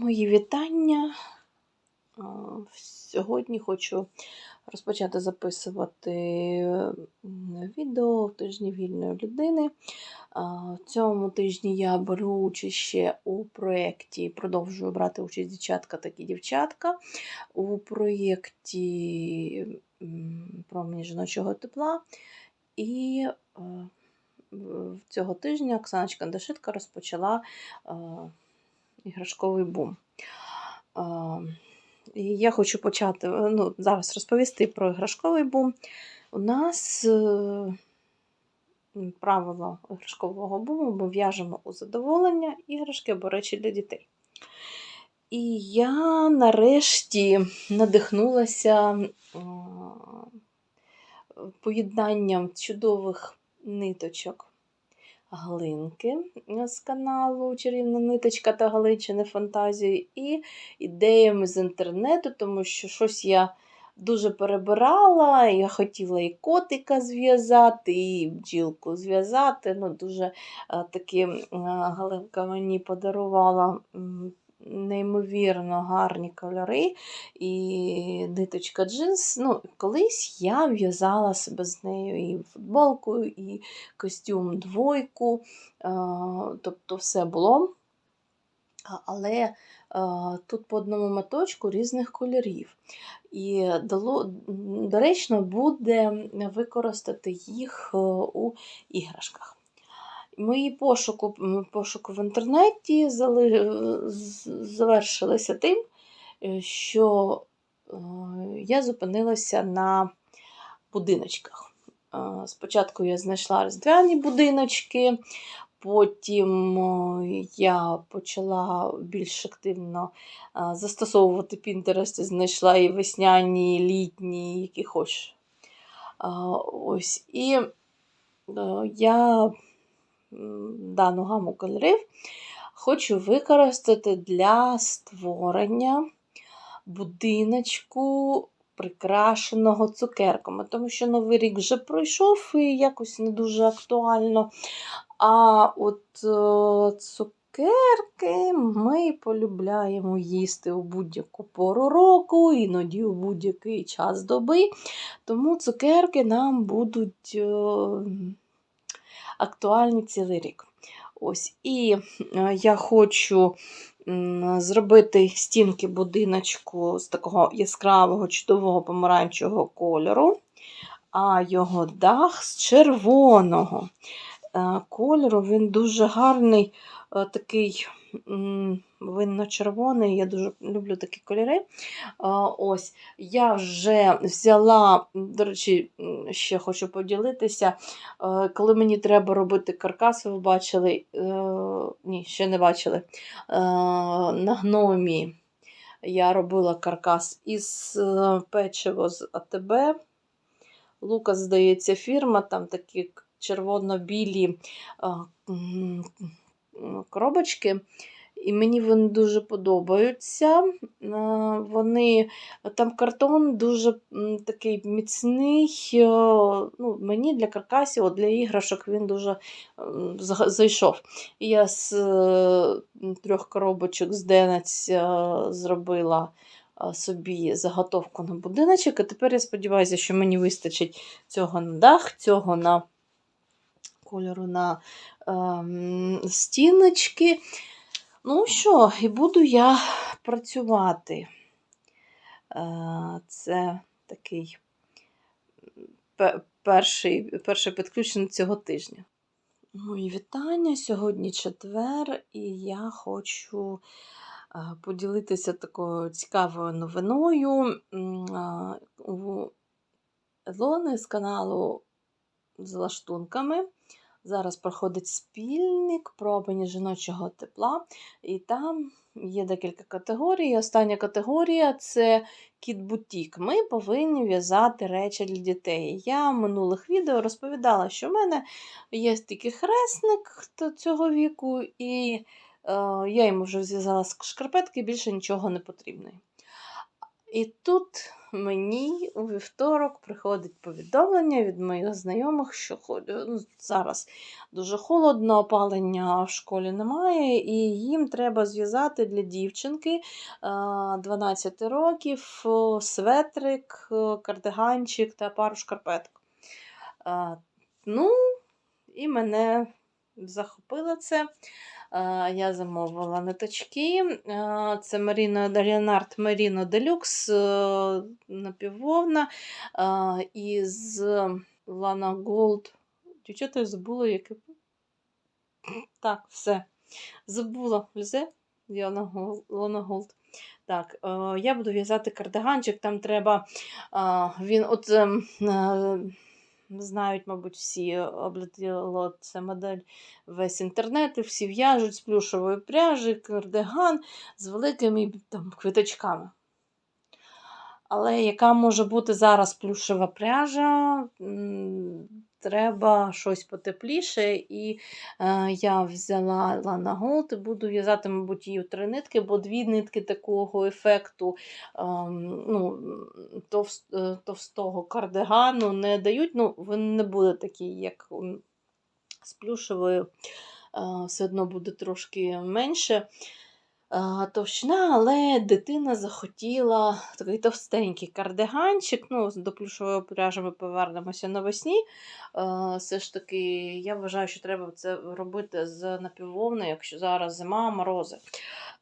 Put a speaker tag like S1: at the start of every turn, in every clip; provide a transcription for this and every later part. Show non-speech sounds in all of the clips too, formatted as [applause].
S1: Мої вітання. Сьогодні хочу розпочати записувати відео в тижні вільної людини. В цьому тижні я беру участь ще у проєкті, продовжую брати участь дівчатка такі дівчатка у проєкті м, промені жіночого тепла. І е, цього тижня Оксаночка Дашитка розпочала е, іграшковий бум. І я хочу почати е, ну, зараз розповісти про іграшковий бум. У нас е, правило іграшкового буму ми в'яжемо у задоволення іграшки або речі для дітей. І я нарешті надихнулася поєднанням чудових ниточок Галинки з каналу Чарівна ниточка та Галичини фантазії і ідеями з інтернету, тому що щось я дуже перебирала. Я хотіла і котика зв'язати, і бджілку зв'язати. Ну, дуже е, такі е, Галинка мені подарувала. Неймовірно гарні кольори і ниточка джинс. Ну, колись я в'язала себе з нею і футболку, і костюм двойку, а, тобто все було. Але а, тут по одному моточку різних кольорів. І доречно буде використати їх е, у іграшках. Мої пошуку, пошуки в інтернеті завершилися тим, е, що е, я зупинилася на будиночках. Е, Спочатку я знайшла різдвяні будиночки, потім е, я почала більш активно е, застосовувати Pinterest знайшла і весняні, і літні, які хочеш. Е, Ось. І е, я дану гаму кольорів хочу використати для створення будиночку, прикрашеного цукерками, тому що Новий рік вже пройшов і якось не дуже актуально. А от е, цукерки ми полюбляємо їсти у будь-яку пору року, іноді у будь-який час доби. Тому цукерки нам будуть е, актуальні цілий рік. Ось. І е, я хочу зробити стінки будиночку з такого яскравого, чудового помаранчевого кольору, а його дах з червоного е, кольору. Він дуже гарний, такий м, винно-червоний. Я дуже люблю такі кольори. Ось, я вже взяла, до речі, ще хочу поділитися. е, Коли мені треба робити каркас, ви бачили, е, ні, ще не бачили. е, На гномі я робила каркас із е, печиво з АТБ. Лукас, здається, фірма, там такі червоно-білі коробочки. І мені вони дуже подобаються. Вони, там картон дуже такий міцний. е, Ну, мені для каркасів, для іграшок він дуже зайшов. Я з е, трьох коробочок з Денець е, зробила собі заготовку на будиночок. І тепер я сподіваюся, що мені вистачить цього на дах, цього на кольору на стіночки. Ну що, і буду я працювати. Е, це такий пе- перший, перше підключення цього тижня. Мої вітання. Сьогодні четвер, і я хочу е, поділитися такою цікавою новиною. У Елони з каналу з лаштунками. Зараз проходить спільник про жіночого тепла, і там є декілька категорій. Остання категорія це кіт-бутік. Ми повинні в'язати речі для дітей. Я в минулих відео розповідала, що в мене є такий хресник т- цього віку, і е, я йому вже зв'язала шкарпетки, більше нічого не потрібно. І тут мені у вівторок приходить повідомлення від моїх знайомих, що ну, зараз дуже холодно, опалення в школі немає, і їм треба зв'язати для дівчинки е, 12 років светрик, кардиганчик та пару шкарпеток. Ну, і мене захопило це. Е, Я замовила ниточки. Е, Це Merino Deluxe е, напіввовна е, із Lana Gold. Дівчата, я забула, яке. Так, все. Забула. Лізе? Lana Gold. Так, е, я буду в'язати кардиганчик, там треба. е, Він от. Знають, мабуть, всі облетіло це модель весь інтернет, і всі в'яжуть з плюшової пряжі, кардиган з великими там, квіточками. Але яка може бути зараз плюшева пряжа? Треба щось потепліше. І е, я взяла Gold і буду в'язати, мабуть, її три нитки, бо дві нитки такого ефекту ем, ну, товс- е, товстого кардигану не дають. Ну, він не буде такий, як з плюшевою. Е, все одно буде трошки менше е, товщина, але дитина захотіла такий товстенький кардиганчик. Ну, до плюшової пряжі ми повернемося навесні. Все ж таки, я вважаю, що треба це робити з напіввовни, якщо зараз зима, морози.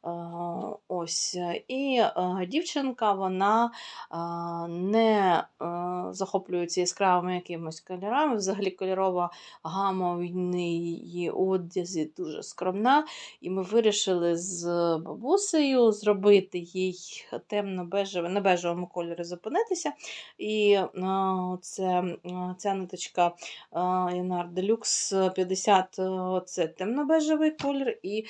S1: Е, Ось. І е, дівчинка вона е, не е, захоплюється яскравими якимось кольорами. Взагалі кольорова гама в її одязі дуже скромна. І ми вирішили з бабусею зробити їй темно-бежеве, на бежевому кольорі зупинитися. І е, це, е, ця ниточка Янар Deluxe 50 е, це темно-бежевий колір. І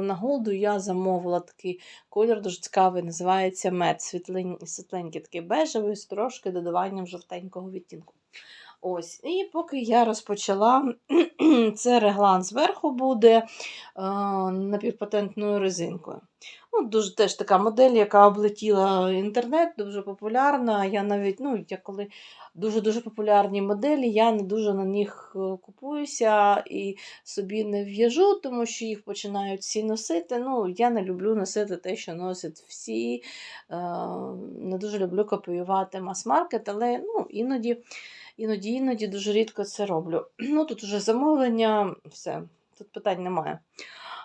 S1: е, на Голду я замовила такий колір, дуже цікавий, називається мед. Світлень, світленький такий бежевий з трошки додаванням жовтенького відтінку. Ось, І поки я розпочала, [clears throat] це реглан зверху буде е, напівпатентною резинкою. Ну, дуже теж така модель, яка облетіла інтернет, дуже популярна. Я навіть, ну, я коли дуже-дуже популярні моделі, я не дуже на них е, купуюся і собі не в'яжу, тому що їх починають всі носити. Ну, я не люблю носити те, що носять всі. Е, не дуже люблю копіювати мас-маркет, але ну, іноді, іноді, іноді дуже рідко це роблю. [clears throat] Ну, тут вже замовлення, все, тут питань немає.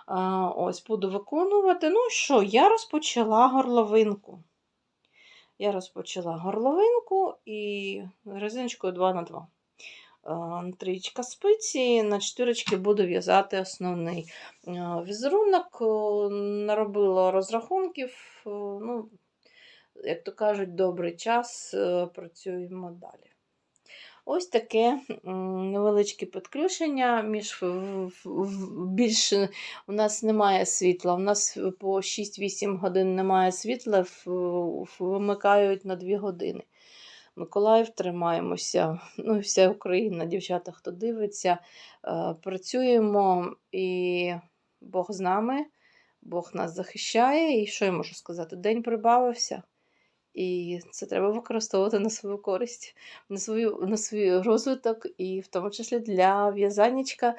S1: А, ось буду виконувати. Ну що, я розпочала горловинку. Я розпочала горловинку і резиночкою 2х2. Трічка спиці, на чотирочки буду в'язати основний візерунок. Наробила розрахунків. Ну, як то кажуть, добрий час, е, працюємо далі. Ось таке невеличке підключення. Між, більше у нас немає світла. У нас по 6-8 годин немає світла, вимикають на 2 години. Миколаїв тримаємося. Ну, вся Україна, дівчата, хто дивиться, е, працюємо і Бог з нами, Бог нас захищає. І що я можу сказати? День прибавився. І це треба використовувати на свою користь, на свою, на свій розвиток, і в тому числі для в'язаннячка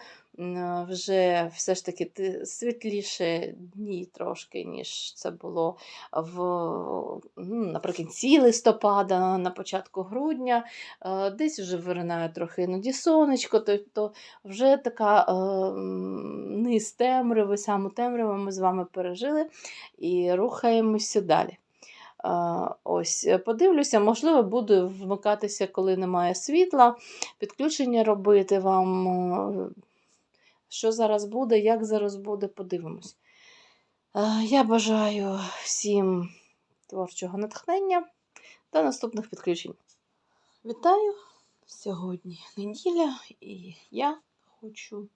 S1: вже все ж таки світліше дні трошки, ніж це було в, ну, наприкінці листопада, на початку грудня. Десь вже виринає трохи іноді сонечко, тобто вже така низ темряви, саму темряву ми з вами пережили і рухаємося далі. Ось, е, подивлюся, можливо, буду вмикатися, коли немає світла, підключення робити вам. е, Що зараз буде, як зараз буде, подивимось. Е, Я бажаю всім творчого натхнення та наступних підключень. Вітаю! Сьогодні неділя, і я хочу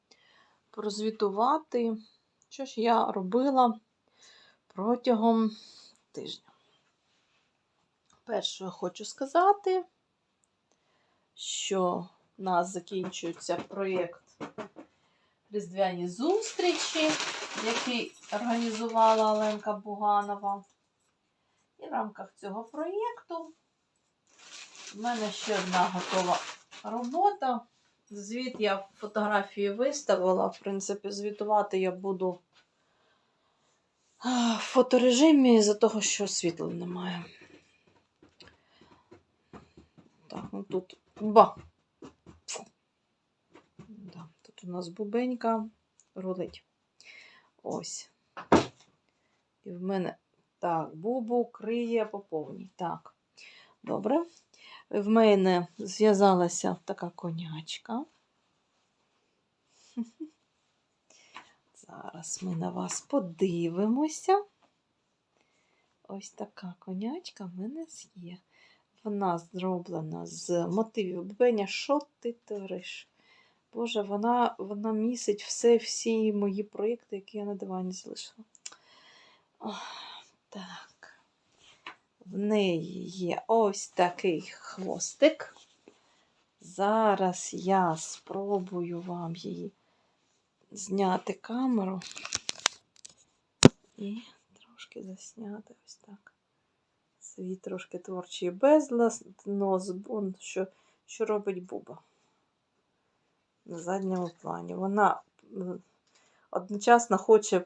S1: прозвітувати, що ж я робила протягом тижня. Перше хочу сказати, що в нас закінчується проєкт Різдвяні зустрічі, який організувала Оленка Буганова. І в рамках цього проєкту в мене ще одна готова робота. Звіт я фотографії виставила. В принципі, звітувати я буду в фоторежимі за того, що світла немає. Так, ну тут ба. Да, тут у нас бубенька рулить. Ось. І в мене так, бубу криє по повній. Так, добре. В мене зв'язалася така конячка. Зараз ми на вас подивимося. Ось така конячка в мене є. Вона зроблена з мотивів бубеня. Що ти твориш? Боже, вона, вона містить все, всі мої проєкти, які я на дивані залишила. Ох, так. В неї є ось такий хвостик. Зараз я спробую вам її зняти камеру і трошки засняти ось так. Свій трошки творчий безлад, нос, он, що, що робить Буба на задньому плані. Вона одночасно хоче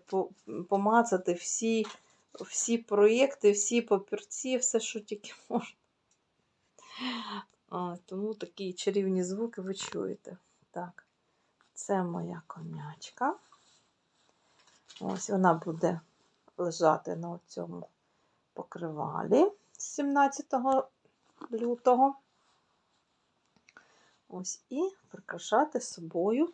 S1: помацати всі, всі проєкти, всі папірці, все, що тільки [laughs] можна. Тому такі чарівні звуки ви чуєте. Так, це моя конячка. Ось вона буде лежати на цьому покривалі з 17 лютого. Ось і прикрашати собою.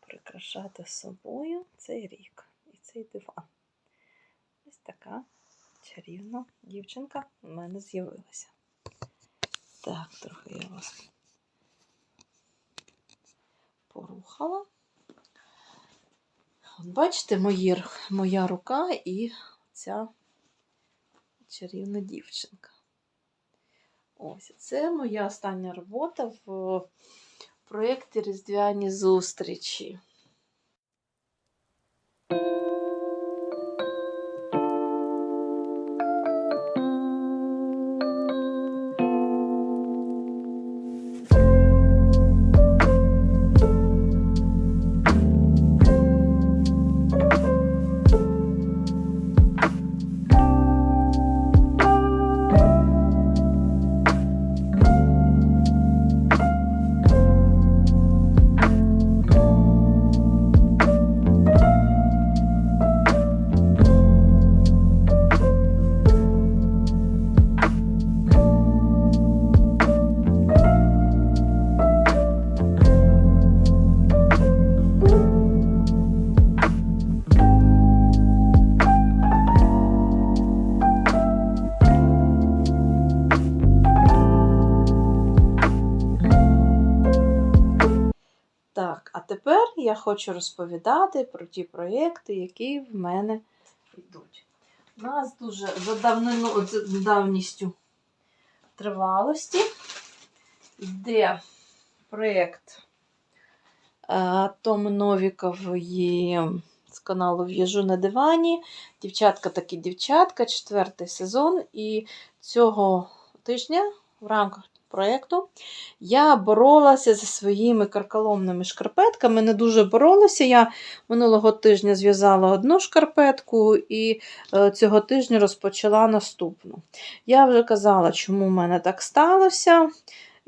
S1: Прикрашати собою цей рік і цей диван. Ось така чарівна дівчинка в мене з'явилася. Так, трохи я вас порухала. От бачите, мої, моя рука і ця чарівна дівчинка. Ось, це моя остання робота в проєкті Різдвяні зустрічі. Хочу розповідати про ті проєкти, які в мене йдуть. У нас дуже за давнину, за давністю тривалості йде проєкт е, Томи Новікової з каналу В'їжу на дивані. Дівчатка такі дівчатка, четвертий сезон. І цього тижня в рамках проєкту я боролася зі своїми карколомними шкарпетками. Не дуже боролася. Я минулого тижня зв'язала одну шкарпетку і е, цього тижня розпочала наступну. Я вже казала, чому в мене так сталося.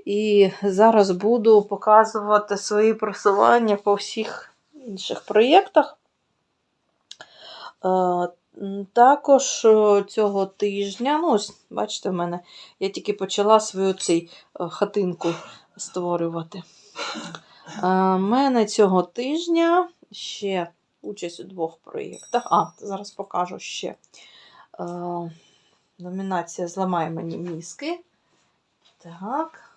S1: І зараз буду показувати свої просування по всіх інших проєктах. Е, Також е, цього тижня, ну ось, бачите, в мене я тільки почала свою цей е, хатинку створювати. У мене цього тижня ще участь у двох проєктах. А, зараз покажу ще. Е, Номінація Зламай мені мізки. Так.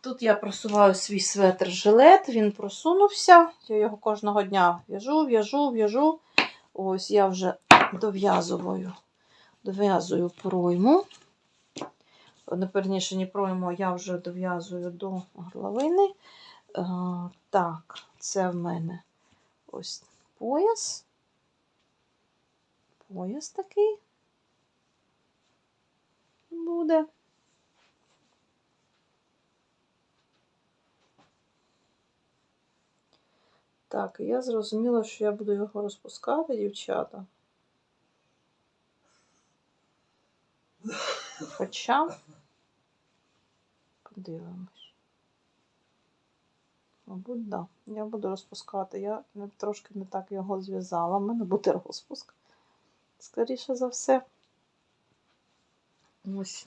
S1: Тут я просуваю свій светр-жилет, він просунувся. Я його кожного дня в'яжу, в'яжу, в'яжу. Ось я вже дов'язую, дов'язую пройму. Не перніше, не пройму, я вже дов'язую до горловини. Е, так, це в мене ось пояс. Пояс такий буде. Так, я зрозуміла, що я буду його розпускати, дівчата. Хоча подивимось. Мабуть, так. Да. Я буду розпускати. Я трошки не так його зв'язала. У мене буде розпуск. Скоріше за все. Ось.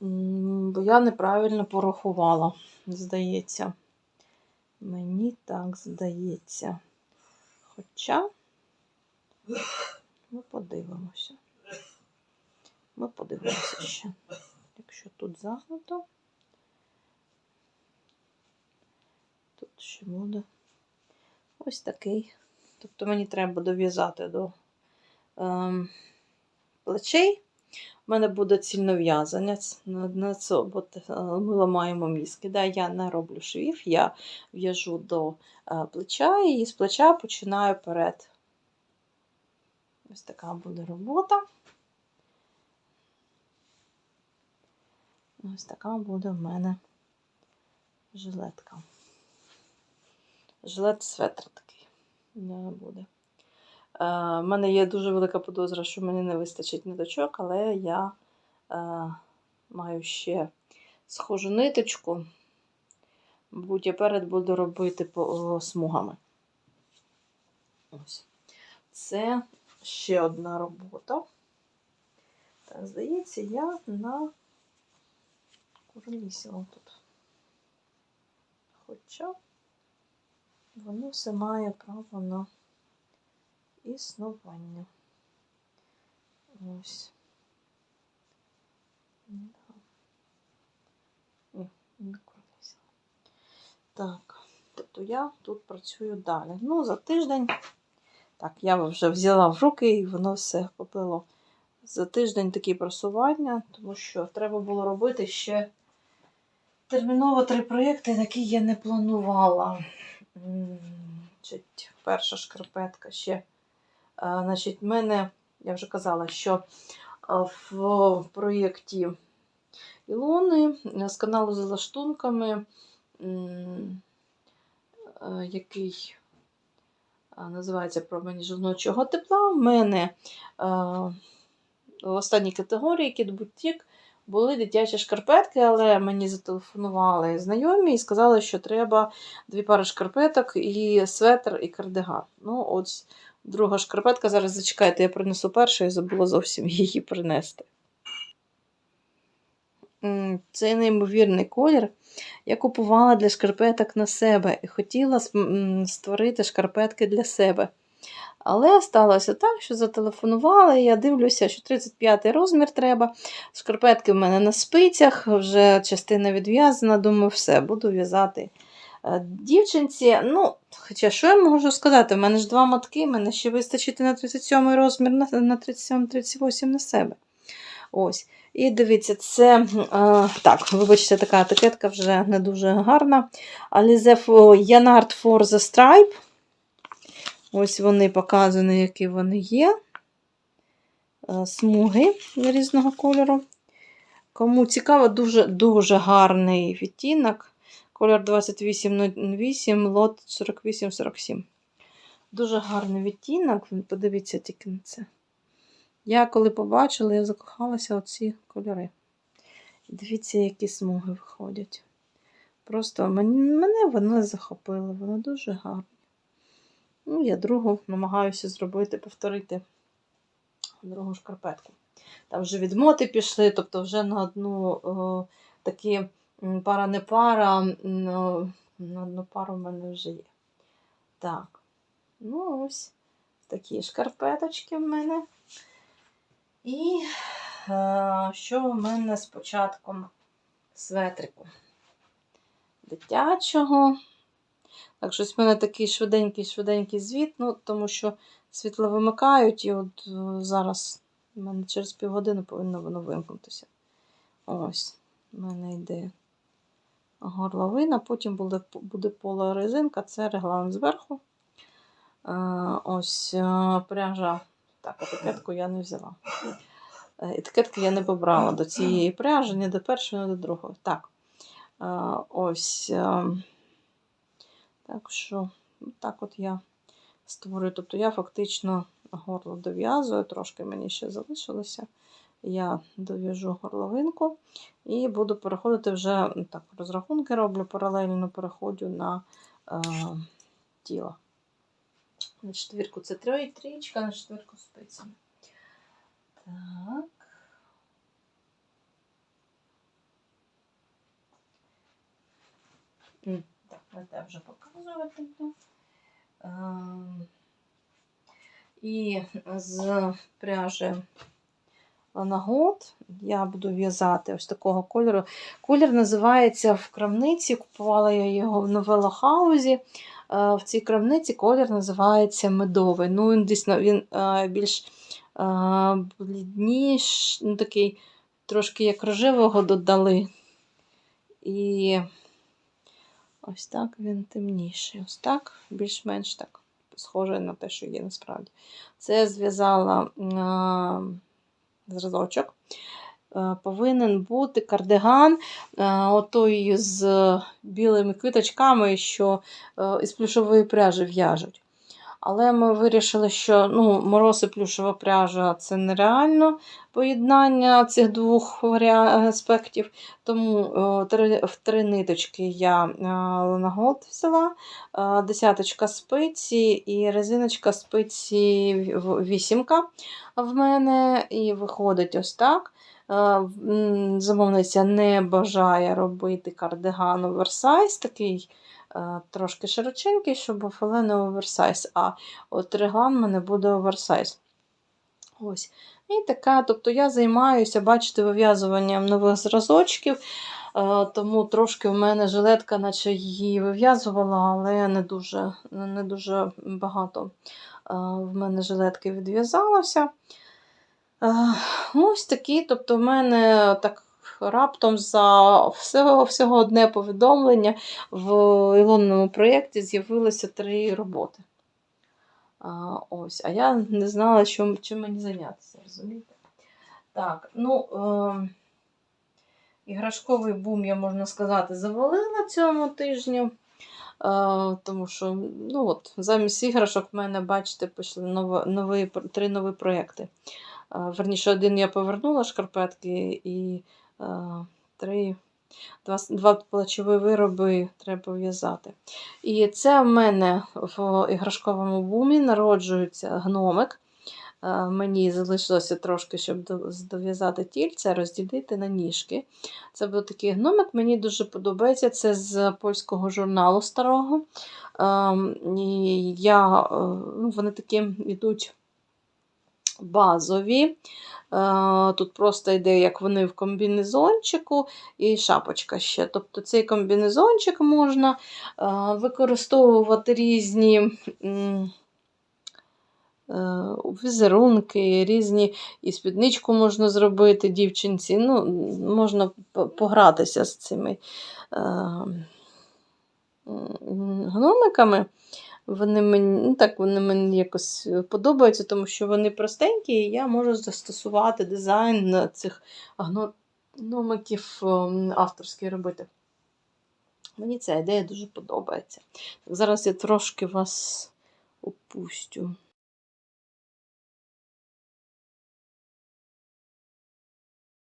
S1: Бо я неправильно порахувала, здається. Мені так здається. Хоча ми подивимося. Ми подивимося ще. Якщо тут загнуто, тут ще буде ось такий. Тобто мені треба дов'язати до ем, плечей. У мене буде цільнов'язання на, це, бо е, ми ламаємо мізки. Да, я не роблю швів, я в'яжу до е, плеча і з плеча починаю перед. Ось така буде робота. Ось така буде в мене жилетка. Жилет светр такий мене буде. Е, в мене є дуже велика подозра, що мені не вистачить ниточок, але я е, маю ще схожу ниточку. Мабуть, я перед буду робити смугами. Ось. Це ще одна робота. Так, здається, я на курнісіла тут. Хоча воно все має право на існування. Ось. Ні. Так, тобто я тут працюю далі. Ну, за тиждень. Так, я вже взяла в руки і воно все поплило. За тиждень такі просування, тому що треба було робити ще терміново три проєкти, які я не планувала. Перша шкарпетка ще. А, Значить, мене, я вже казала, що в проєкті Ілони е, з каналу за лаштунками, е, який називається Промені жіночого тепла. У мене в останній категорії Boutique були дитячі шкарпетки, але мені зателефонували знайомі і сказали, що треба дві пари шкарпеток і светр, і кардиган. Ну, от друга шкарпетка. Зараз зачекайте, я принесу першу і забула зовсім [laughs] її принести. М, Це неймовірний колір. Я купувала для шкарпеток на себе і хотіла створити шкарпетки для себе. Але сталося так, що зателефонували, і я дивлюся, що 35 розмір треба. Шкарпетки в мене на спицях, вже частина відв'язана, думаю, все, буду в'язати дівчинці. Ну, хоча що я можу сказати? У мене ж два мотки, мене ще вистачить на 37 розмір, на, на 37-38 на себе. Ось. І дивіться, це е, так, вибачте, така етикетка вже не дуже гарна. Alize Yanard for the Stripe. Ось вони показані, які вони є. Е, Смуги різного кольору. Кому цікаво, дуже дуже гарний відтінок. Колір 2808, лот 4847. Дуже гарний відтінок. Подивіться тільки на це. Я коли побачила, я закохалася у ці кольори. Дивіться, які смуги виходять. Просто мене вони захопили, воно дуже гарно. Ну, я другу намагаюся зробити, повторити другу шкарпетку. Там вже відмоти пішли, тобто вже на одну о, такі пара не пара, о, на одну пару в мене вже є. Так, ну ось такі шкарпеточки в мене. І е, що в мене з початком светрику дитячого. Так, щось в мене такий швиденький-швиденький звіт, ну, тому що світло вимикають, і от е, зараз в мене через півгодини повинно воно вимкнутися. Ось, в мене йде горловина, потім буде, буде пола резинка, це реглан зверху. ось е, пряжа. Так, етикетку я не взяла. Е, Етикетки я не побрала до цієї пряжі, ні до першої, ні до другої. Так. Е, ось. е, Так що, так от я створюю. Тобто я фактично горло дов'язую, трошки мені ще залишилося. Я дов'яжу горловинку і буду переходити вже так, розрахунки роблю, паралельно переходжу на е, тіло. На четвірку це трой, трічка, на четвірку спицями. Так. Так, те вже показувати буду. Ем, І з пряжі Ланагот я буду в'язати ось такого кольору. Колір називається в крамниці. Купувала я його в новелохаузі. Е, В цій крамниці колір називається медовий. Ну, він дійсно він е, більш е, блідніш, ну, такий трошки як рожевого додали. І ось так він темніший. Ось так, більш-менш так схоже на те, що є насправді. Це зв'язала зразочок. Е, Повинен бути кардиган, е, отой з білими квіточками, що е, із плюшової пряжі в'яжуть. Але ми вирішили, що ну, мороз і плюшова пряжа це нереально поєднання цих двох аспектів. Тому е, в три ниточки я е, ленагот взяла, е, десяточка спиці і резиночка спиці вісімка в мене. І виходить ось так. Замовниця не бажає робити кардиган оверсайз, такий трошки широченький, щоб був, не оверсайз. А от реглан в мене буде оверсайз. Ось. І така, тобто я займаюся, бачите, вив'язуванням нових зразочків. е, Тому трошки в мене жилетка, наче її вив'язувала, але не дуже, не дуже багато е, в мене жилетки відв'язалося. Е, Ось такі, тобто в мене так раптом за всього, всього одне повідомлення в ілонному проєкті з'явилося три роботи. А, ось, а я не знала, що, чим мені зайнятися, розумієте? Так, ну, е, іграшковий бум, я можна сказати, завалила цьому тижню. Е, тому що, ну от, замість іграшок в мене, бачите, пішли нові, нові, три нові проєкти. Е, верніше, один я повернула шкарпетки і три, два, два плечові вироби треба в'язати. І це в мене в іграшковому бумі народжується гномик. Е, Мені залишилося трошки, щоб до- дов'язати тільце, розділити на ніжки. Це був такий гномик, мені дуже подобається. Це з польського журналу старого. Ем, я, е, ну, вони такі йдуть базові. Е, Тут просто йде, як вони в комбінезончику, і шапочка ще. Тобто цей комбінезончик можна е, використовувати різні е, візерунки, різні і спідничку можна зробити дівчинці. Ну, можна погратися з цими гномиками. Вони мені, ну так, вони мені якось подобаються, тому що вони простенькі, і я можу застосувати дизайн цих гномиків ем, авторський робити. Мені ця ідея дуже подобається. Зараз я трошки вас опустю.